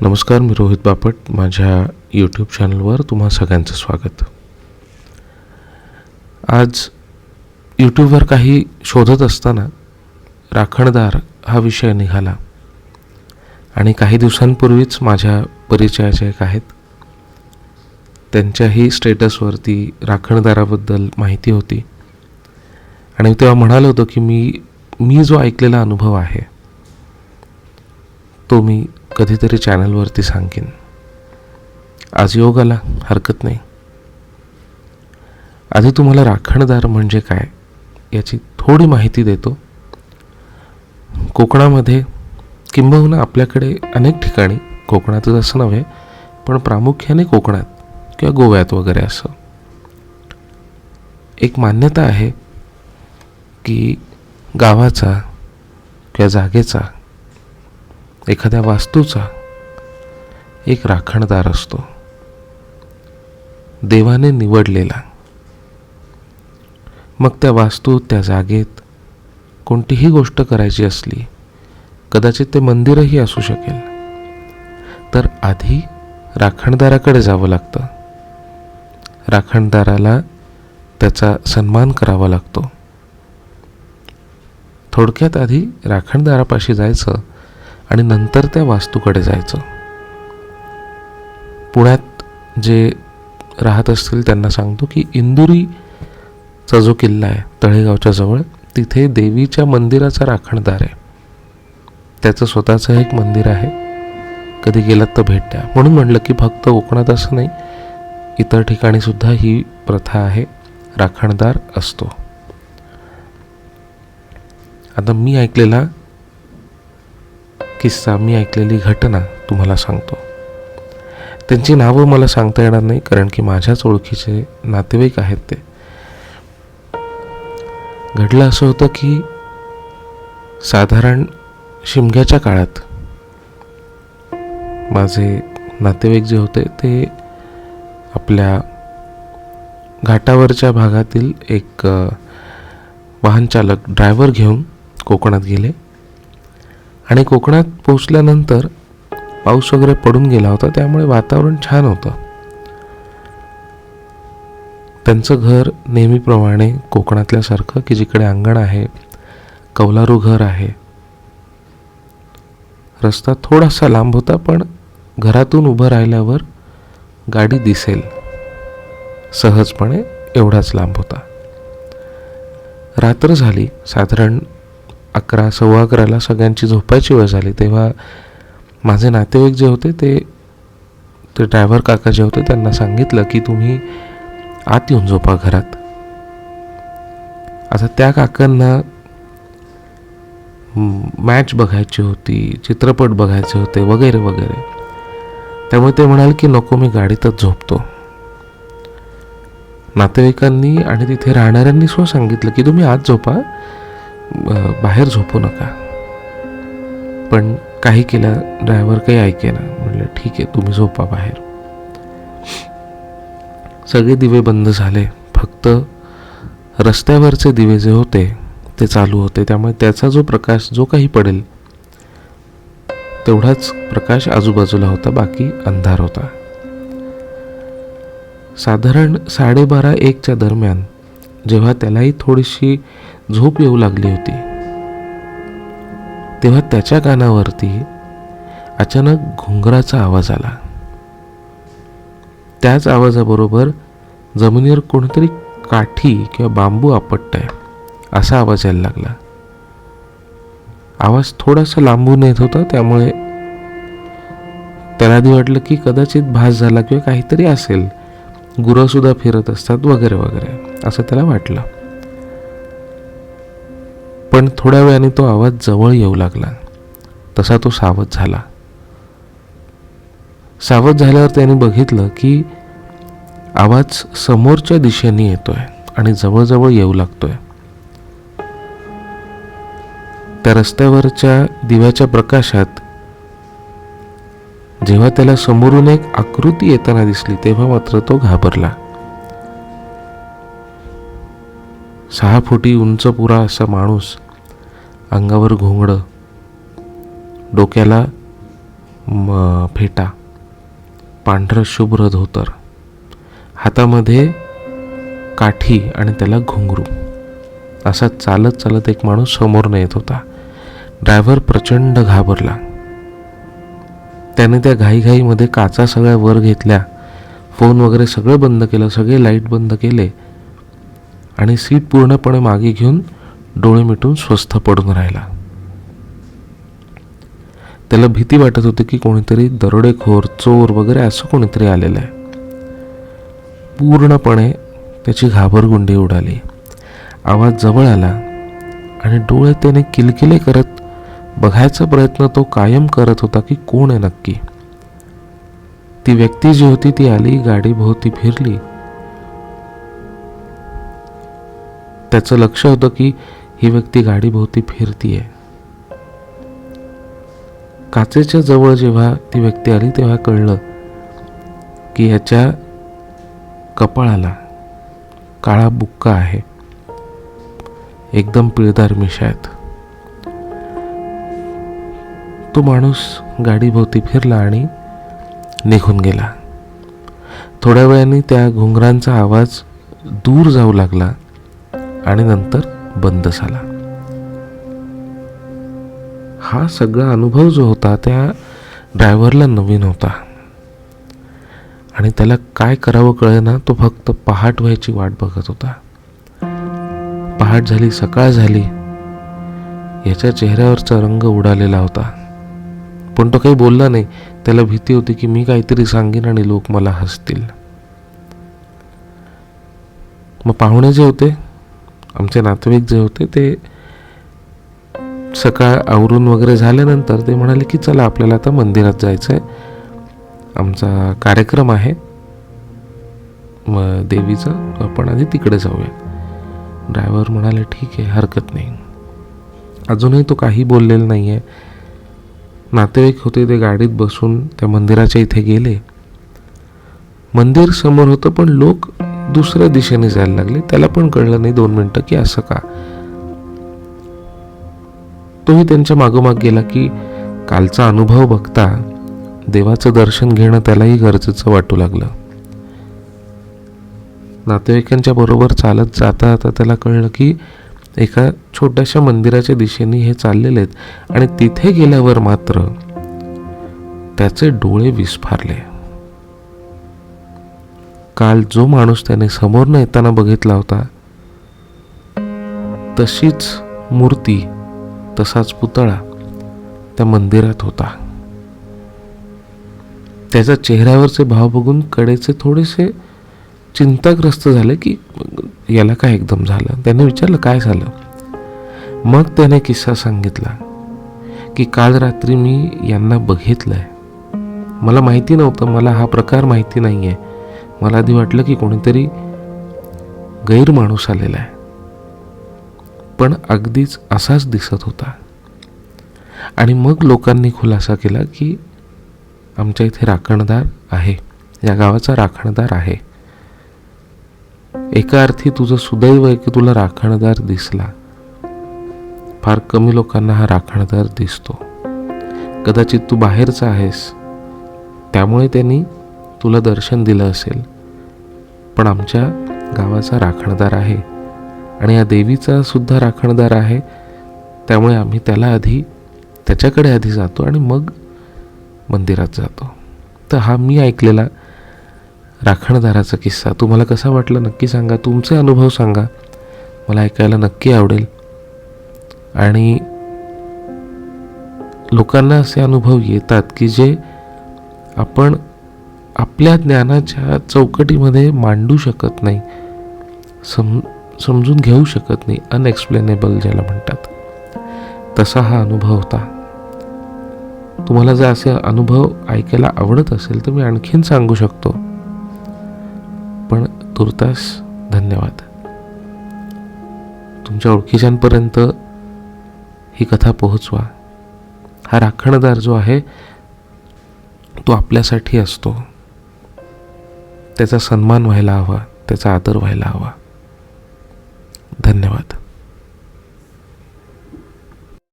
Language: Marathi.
नमस्कार मी रोहित बापट. माझ्या यूट्यूब चॅनलवर तुम्हा सगळ्यांचं स्वागत. आज यूट्यूबवर काही शोधत असताना राखणदार हा विषय निघाला. आणि काही दिवसांपूर्वीच माझ्या परिचयाचे एक आहेत. त्यांच्याही स्टेटसवरती राखणदाराबद्दल माहिती होती. आणि तेव्हा म्हणालो होतो की मी मी जो ऐकलेला अनुभव आहे तो मी कधीतरी चॅनलवरती सांगेन. आज योग आला हरकत नाही. आधी तुम्हाला राखणदार म्हणजे काय याची थोडी माहिती देतो. कोकणामध्ये किंबहुना आपल्याकडे अनेक ठिकाणी कोकणातच असं नव्हे पण प्रामुख्याने कोकणात किंवा गोव्यात वगैरे असं. एक मान्यता आहे की गावाचा किंवा जागेचा एखाद्या वास्तूचा एक राखणदार असतो. देवाने निवडलेला. मग त्या वास्तूत त्या जागेत कोणतीही गोष्ट करायची असली कदाचित ते मंदिरही असू शकेल. तर आधी राखणदाराकडे जावं लागतं. राखणदाराला त्याचा सन्मान करावा लागतो. थोडक्यात आधी राखणदारापाशी जायचं आणि नंतर त्या वास्तूकडे जायचं. पुण्यात जे राहत असतील त्यांना सांगतो की इंदुरीचा जो किल्ला आहे तळेगावच्या जवळ तिथे देवीच्या मंदिराचा राखणदार आहे. त्याचं स्वतःचं एक मंदिर आहे. कधी गेलात तर भेट द्या. म्हणून म्हणलं की फक्त कोकणात असं नाही इतर ठिकाणी सुद्धा ही प्रथा आहे राखणदार असतो. आता मी ऐकलेला किस्सा मी ऐकलेली घटना तुम्हाला सांगतो. त्यांची नावं मला सांगता येणार नाही कारण की माझ्याच ओळखीचे नातेवाईक आहेत ते. घडलं असं होतं की साधारण शिमग्याच्या काळात माझे नातेवाईक जे होते ते आपल्या घाटावरच्या भागातील एक वाहनचालक ड्रायव्हर घेऊन कोकणात गेले. आणि कोकणात पोचल्यानंतर पाऊस वगैरे पडून गेला होता त्यामुळे वातावरण छान होतं. त्यांचं घर नेहमीप्रमाणे कोकणातल्यासारखं की जिकडे अंगण आहे कौलारू घर आहे. रस्ता थोडासा लांब होता पण घरातून उभं राहिल्यावर गाडी दिसेल. सहजपणे एवढाच लांब होता. रात्र झाली साधारण अकरा सव्वा अकराला सगळ्यांची झोपायची वेळ झाली. तेव्हा माझे नातेवाईक जे होते ते ते ड्रायव्हर काका जे होते त्यांना सांगितलं की तुम्ही आत येऊन झोपा घरात. आता त्या काकांना मॅच बघायची होती चित्रपट बघायचे होते वगैरे वगैरे. त्यामुळे ते म्हणाले की नको मी गाडीतच झोपतो. नातेवाईकांनी आणि तिथे राहणाऱ्यांनी सुद्धा सांगितलं की तुम्ही आत झोपा. बाहेर झोपू नका. पण काही केलं ड्रायव्हर काही ऐके ना म्हटलं ठीक आहे तुम्ही झोपा बाहेर. सगळे दिवे बंद झाले. फक्त रस्त्यावरचे दिवे जे होते ते चालू होते. त्यामुळे त्याचा जो प्रकाश जो काही पडेल तेवढाच प्रकाश आजूबाजूला होता बाकी अंधार होता. साधारण साडेबारा एकच्या दरम्यान जेव्हा त्यालाही थोडीशी झोप येऊ लागली होती तेव्हा त्याच्या कानावरती अचानक घुंगराचा आवाज आला. त्याच आवाजाबरोबर जमिनीवर कोणीतरी काठी किंवा बांबू आपटताय असा आवाज यायला लागला. आवाज थोडासा लांबून येत होता त्यामुळे त्याला आधी वाटलं की कदाचित भास झाला किंवा काहीतरी असेल. गुरं सुद्धा फिरत असतात वगैरे वगैरे. असं त्याला वाटलं. पण थोड्या वेळाने तो आवाज जवळ येऊ लागला. तसा तो सावध झाला. सावध झाल्यावर त्याने बघितलं की आवाज समोरच्या दिशेने येतोय आणि जवळजवळ येऊ लागतोय. त्या रस्त्यावरच्या दिव्याच्या प्रकाशात जेव्हा त्याला समोरून एक आकृती येताना दिसली तेव्हा मात्र तो घाबरला. सहा फुटी उंच पुरा असा माणूस अंगावर घोंगडं डोक्याला म फेटा पांढरं शुभ्र धोतर हातामध्ये काठी आणि त्याला घुंगरू. असा चालत चालत एक माणूस समोरनं येत होता. ड्रायव्हर प्रचंड घाबरला. त्याने त्या घाईघाईमध्ये काचा सगळ्या वर घेतल्या. फोन वगैरे सगळं बंद केलं सगळे लाइट बंद केले. आणि सीट पूर्णपणे मागे घेऊन डोळे मिटून स्वस्थ पडून राहिला. त्याला भीती वाटत होती की कोणीतरी दरोडेखोर चोर वगैरे असं कोणीतरी आलेलं आहे. पूर्णपणे त्याची घाबरगुंडी उडाली. आवाज जवळ आला आणि डोळे त्याने किलकिले करत बघायचा प्रयत्न तो कायम करत होता की कोण आहे नक्की. ती व्यक्ती जी होती ती आली गाडी भोवती फिरली. त्याचं लक्ष होतं की ही व्यक्ती गाडीभोवती फिरती फिरतीये. काचेच्या जवळ जेव्हा ती व्यक्ती आली तेव्हा कळलं की याच्या कपाळाला काळा बुक्का आहे. एकदम पिळदार मिशायत आहेत. तो माणूस गाडीभोवती फिरला आणि निघून गेला. थोड्या वेळाने त्या घुंगरांचा आवाज दूर जाऊ लागला. आणि नंतर बंद झाला. हा सगळा अनुभव जो होता त्या ड्रायव्हरला नवीन होता. आणि त्याला काय करावं कळेना तो फक्त पहाट व्हायची वाट बघत होता. पहाट झाली सकाळ झाली. याच्या चेहऱ्यावरचा रंग उडालेला होता. पण तो काही बोलला नाही. त्याला भीती होती की मी काहीतरी सांगेन आणि लोक मला हसतील. मग पाहुणे जे होते आमचे नातेवाईक जे होते ते सकाळ आवरून वगैरे झाल्यानंतर ते म्हणाले की चला आपल्याला आता मंदिरात जायचं आहे आमचा कार्यक्रम आहे. मग देवीचा आपण आधी तिकडे जाऊया. ड्रायव्हर म्हणाले ठीक आहे हरकत नाही. अजूनही तो काही बोललेला नाही आहे नातेवाईक होते ते गाडीत बसून त्या मंदिराच्या इथे गेले. मंदिर समोर होतं पण लोक दुसऱ्या दिशेने जायला लागले. त्याला पण कळलं नाही दोन मिनटं की असं का? तोही त्यांच्या मागोमाग गेला की कालचा अनुभव बघता देवाचं दर्शन घेणं त्यालाही गरजेचं वाटू लागलं. नातेवाईकांच्या बरोबर चालत जाता जाता त्याला कळलं की एका छोट्याशा मंदिराच्या दिशेने हे चाललेले आहेत आणि तिथे गेल्यावर मात्र त्याचे डोळे विस्फारले. काल जो माणूस त्याने समोरनं येताना बघितला होता तशीच मूर्ती तसाच पुतळा त्या मंदिरात होता. त्याच्या चेहऱ्यावरचे भाव बघून कडेचे थोडेसे चिंताग्रस्त झाले की याला काय एकदम झालं? त्याने विचारलं काय झालं? मग त्याने किस्सा सांगितला की काल रात्री मी यांना बघितलंय. मला माहिती नव्हतं मला हा प्रकार माहिती नाही आहे मला आधी वाटलं की कोणीतरी गैरमाणूस आलेला आहे. पण अगदीच असाच दिसत होता. आणि मग लोकांनी खुलासा केला की आमच्या इथे राखणदार आहे. या गावाचा राखणदार आहे. एका अर्थी तुझं सुदैव आहे की तुला राखणदार दिसला. फार कमी लोकांना हा राखणदार दिसतो. कदाचित तू बाहेरचा आहेस. त्यामुळे त्यांनी तुला दर्शन दिलं असेल. पण आमच्या गावाचा राखणदार आहे आणि या देवीचा सुद्धा राखणदार आहे. त्यामुळे आम्ही त्याला आधी त्याच्याकडे आधी जातो आणि मग मंदिरात जातो. तर हा मी ऐकलेला राखणदाराचा किस्सा. तुम्हाला कसा वाटला नक्की सांगा. तुमचे अनुभव सांगा. मला ऐकायला नक्की आवडेल. आणि लोकांना असे अनुभव येतात की जे आपण आपल्या ज्ञानाच्या चौकटीमध्ये मांडू शकत नाही. सम समजून घेऊ शकत नाही. अनएक्सप्लेनेबल ज्याला म्हणतात. तसा हा अनुभव होता. तुम्हाला जर असे अनुभव ऐकायला आवडत असेल तर मी आणखीन सांगू शकतो. पण तुर्तास धन्यवाद. तुमच्या ओळखीच्यांपर्यंत ही कथा पोहोचवा. हा राखणदार जो आहे तो आपल्यासाठी असतो. त्याचा सन्मान व्हायला हवा त्याचा आदर व्हायला हवा. धन्यवाद.